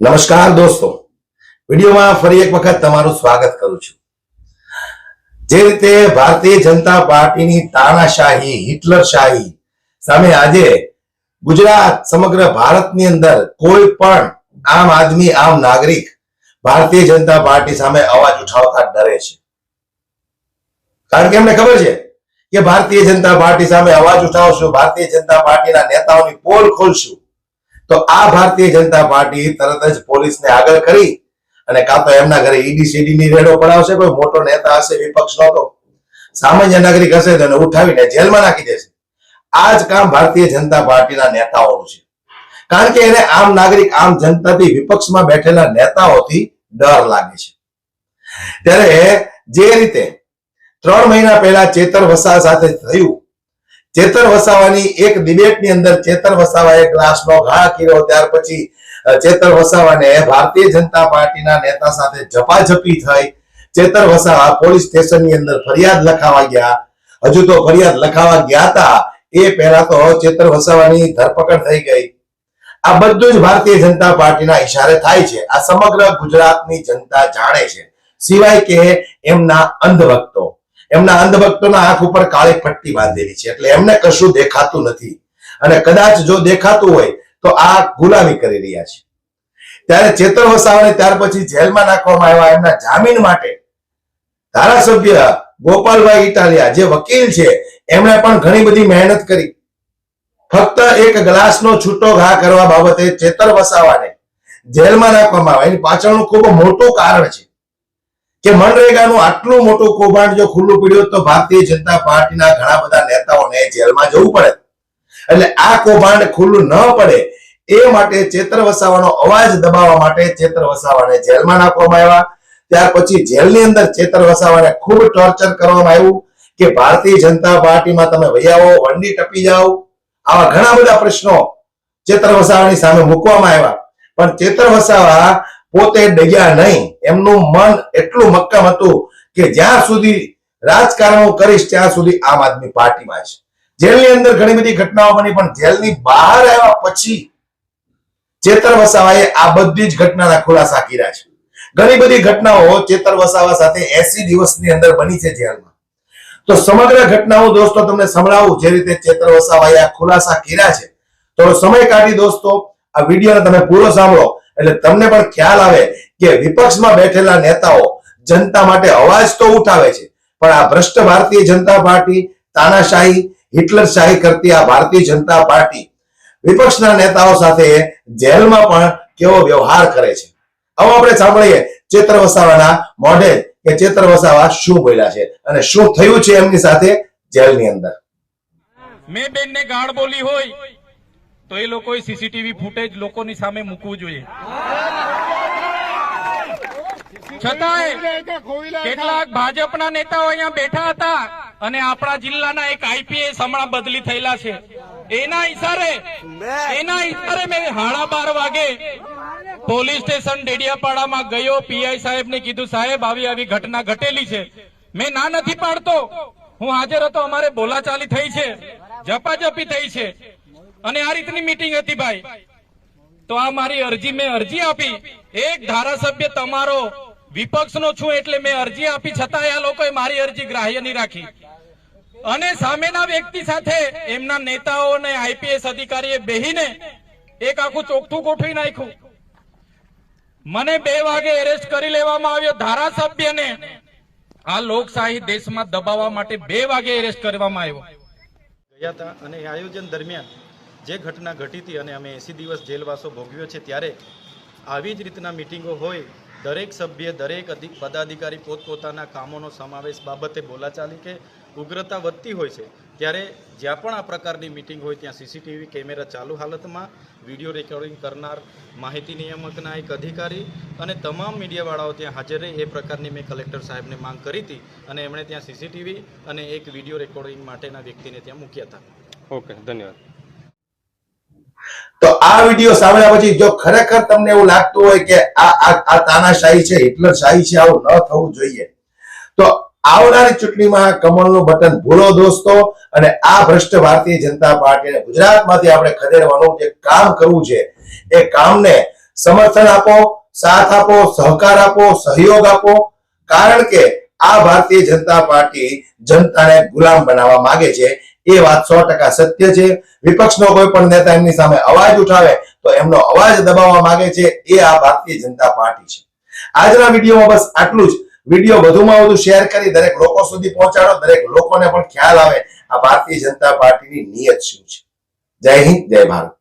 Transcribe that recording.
નમસ્કાર દોસ્તો. વિડીયોમાં ફરી એક વખત તમારું સ્વાગત કરું છું. જે રીતે ભારતીય જનતા પાર્ટીની તાનાશાહી હિટલરશાહી સામે આજે ગુજરાત સમગ્ર ભારતની અંદર કોઈ પણ આમ આદમી, આમ નાગરિક ભારતીય જનતા પાર્ટી સામે અવાજ ઉઠાવતા ડરે છે. કારણ કે એમને ખબર છે કે ભારતીય જનતા પાર્ટી સામે અવાજ ઉઠાવશું, ભારતીય જનતા પાર્ટીના નેતાઓની પોલ ખોલશું. તો આ ભારતીય જનતા પાર્ટી તરત જ પોલીસને આગળ કરી અને કાં તો એમના ઘરે ઈડી સીડી ની રેડો પડાવશે, કોઈ મોટો નેતા હશે, વિપક્ષ નો તો સામાન્ય નાગરિક હશે તો ઉઠાવીને જેલમાં નાખી દેશે. આ જ કામ ભારતીય જનતા પાર્ટીના નેતાઓનું છે. કારણ કે એને આમ નાગરિક, આમ જનતાથી વિપક્ષમાં બેઠેલા નેતાઓથી ડર લાગે છે. ત્યારે જે રીતે ત્રણ મહિના પહેલા ચેતર વસા સાથે થયું ચેતર વસાવાની એક ડિબેટની અંદર ચેતન વસાવાએ ગ્લાસનો ઘા કર્યો. ત્યાર પછી ચેતન વસાવાને ભારતીય જનતા પાર્ટીના નેતા સાથે ઝપાઝપી થઈ. ચેતન વસાવા પોલીસ સ્ટેશનની અંદર ફરિયાદ લખાવા ગયા. હજુ તો ફરિયાદ લખાવા ગયા હતા. એ પહેલા તો ચેતર વસાવાની ધરપકડ થઈ ગઈ. આ બધું જ ભારતીય જનતા પાર્ટીના ઈશારે થાય છે. આ સમગ્ર ગુજરાતની જનતા જાણે છે. સિવાય કે એમના અંધભક્તો. એમના અંધભક્તોના આંખ ઉપર કાળી પટ્ટી બાંધેલી છે. એટલે એમને કશું દેખાતું નથી. અને કદાચ જો દેખાતું હોય, તો આ ગુલામી કરી રહ્યા છે. ત્યારે ચેતર વસાવાને ત્યાર પછી જેલમાં નાખવામાં આવ્યા એમના જામીન માટે ધારાસભ્ય ગોપાલભાઈ ઇટાલિયા, જે વકીલ છે, એમણે પણ ઘણી બધી મહેનત કરી. ફક્ત એક ગ્લાસનો છૂટો ઘા કરવા બાબતે ચેતર વસાવાને જેલમાં નાખવામાં આવે એની પાછળનું ખૂબ મોટું કારણ છે કે મનરેગાનું આટલું મોટું કૌભાંડ જો ખુલ્લું પડ્યું તો ભારતીય જનતા પાર્ટીના ઘણા બધા નેતાઓને જેલમાં જવું પડે. એટલે આ કૌભાંડ ખુલ્લું ન પડે એ માટે ચેતર વસાવાનો અવાજ દબાવવા માટે ચેતર વસાવાને જેલમાં નાખવામાં આવ્યા. ત્યાર પછી જેલની અંદર ચેતર વસાવાને ખૂબ ટોર્ચર કરવામાં આવ્યું કે ભારતીય જનતા પાર્ટીમાં તમે વૈયાઓ વંડી ટપી જાઓ. આવા ઘણા બધા પ્રશ્નો ચેતર વસાવાની સામે મૂકવામાં આવ્યા. પણ ચેતર વસાવા પોતે ડગ્યા નહીં. એમનું મન એટલું મક્કમ હતું કે જ્યાં સુધી રાજકારણ કરીશ, ત્યાં સુધી આમ આદમી પાર્ટીમાં છે. જેલની અંદર ઘણી બધી ઘટનાઓ બની, પણ જેલની બહાર આવ્યા પછી ચેતર વસાવાએ આ બધી જ ઘટનાના ખુલાસા કર્યા છે. ઘણી બધી ઘટનાઓ ચેતર વસાવા સાથે એસી દિવસની અંદર બની છે જેલમાં. તો સમગ્ર ઘટનાઓ દોસ્તો તમને સંભળાવું, જે રીતે ચેતર વસાવાએ આ ખુલાસા કર્યા છે. તો સમય કાઢી દોસ્તો, આ વિડીયોને તમે પૂરો સાંભળો. એટલે તમને પણ ખ્યાલ આવે કે વિપક્ષમાં બેઠેલા નેતાઓ જનતા માટે અવાજ તો ઉઠાવે છે, પણ આ ભ્રષ્ટ ભારતીય જનતા પાર્ટી, તાનાશાહી, હિટલરશાહી કરતી આ ભારતીય જનતા પાર્ટી વિપક્ષના નેતાઓ સાથે જેલમાં પણ કેવો વ્યવહાર કરે છે. હવે આપણે સાંભળીએ ચેતર વસાવાના મોઢે કે ચેતર વસાવા શું બોલ્યા છે અને શું થયું છે એમની સાથે જેલની અંદર. મેં બેનને ગાળ બોલી હોય તો એ લોકોએ સીસીટીવી ફૂટેજ લોકોની સામે મૂકવું જોઈએ. છતાંય કેટલાક ભાજપના નેતાઓ અહીંયા બેઠા હતા અને આપણા જિલ્લાના એક આઈપીએસ હમણાં બદલી થયેલા છે. એના ઇશારે એના ઇશારે મેં હાડા બાર વાગે પોલીસ સ્ટેશન ડેડિયાપાડામાં ગયો પીઆઈ સાહેબને કીધું, સાહેબ, આવી આવી ઘટના ઘટેલી છે. મેં ના નથી પાડતો. હું હાજર હતો, અમારે બોલાચાલી થઈ છે. ઝપાઝપી થઈ છે. અને આ રીતની મીટિંગ હતી ભાઈ. તો આ મારી અરજી મેં અરજી આપી. એક ધારાસભ્ય તમારો વિપક્ષનો છું એટલે મેં અરજી આપી, છતાંય આ લોકોએ મારી અરજી ગ્રાહ્ય નહીં રાખી. અને સામેના વ્યક્તિ સાથે એમના નેતાઓ અને આઈપીએસ અધિકારીએ બેહીને એક આખું ચોખ્ઠું ગોઠવી નાખ્યું. મને બે વાગે એરેસ્ટ કરી લેવામાં આવ્યો ધારાસભ્યને. આ લોકશાહી દેશમાં દબાવવા માટે બે વાગે એરેસ્ટ કરવામાં આવ્યો. અને આયોજન દરમિયાન જે ઘટના ઘટી હતી અને અમે એંસી દિવસ જેલવાસો ભોગવ્યો છે, ત્યારે આવી જ રીતના મિટિંગો હોય, દરેક સભ્ય દરેક અધિક, પદાધિકારી પોતપોતાના કામોનો સમાવેશ બાબતે બોલાચાલી કે ઉગ્રતા વધતી હોય છે, ત્યારે જ્યાં પણ આ પ્રકારની મિટિંગ હોય, ત્યાં સીસીટીવી કેમેરા ચાલુ હાલતમાં, વીડિયો રેકોર્ડિંગ કરનાર, માહિતી નિયામકના એક અધિકારી અને તમામ મીડિયાવાળાઓ ત્યાં હાજર રહે, એ પ્રકારની મેં કલેક્ટર સાહેબને માંગ કરી હતી અને એમણે ત્યાં સીસીટીવી અને એક વીડિયો રેકોર્ડિંગ માટેના વ્યક્તિને ત્યાં મૂક્યા હતા. ઓકે, ધન્યવાદ. તો આ વીડિયો સાંભળ્યા પછી જો ખરેખર તમને એવું લાગતું હોય કે આ તાનાશાહી છે હિટલરશાહી છે, આવું ન થવું જોઈએ. તો આવનારી ચૂંટણીમાં કમળનું બટન ભૂલો દોસ્તો, અને આ ભ્રષ્ટ ભારતીય જનતા પાર્ટીને ગુજરાતમાંથી આપણે ખદેડવાનું જે કામ કરવું છે, એ કામને સમર્થન આપો, સાથ આપો, સહકાર આપો, સહયોગ આપો, કારણ કે આ ભારતીય જનતા પાર્ટી જનતાને ગુલામ બનાવવા માંગે છે એ વાત સો ટકા સત્ય છે. વિપક્ષનો કોઈ પણ નેતા એમની સામે અવાજ ઉઠાવે તો એમનો અવાજ દબાવવા માંગે છે. એ આ ભારતીય જનતા પાર્ટી છે. આજના વિડીયોમાં બસ આટલું જ. વીડિયો વધુમાં વધુ શેર કરી દરેક લોકો સુધી પહોંચાડો. દરેક લોકોને પણ ખ્યાલ આવે આ ભારતીય જનતા પાર્ટીની નિયત શું છે. જય હિન્દ, જય ભારત.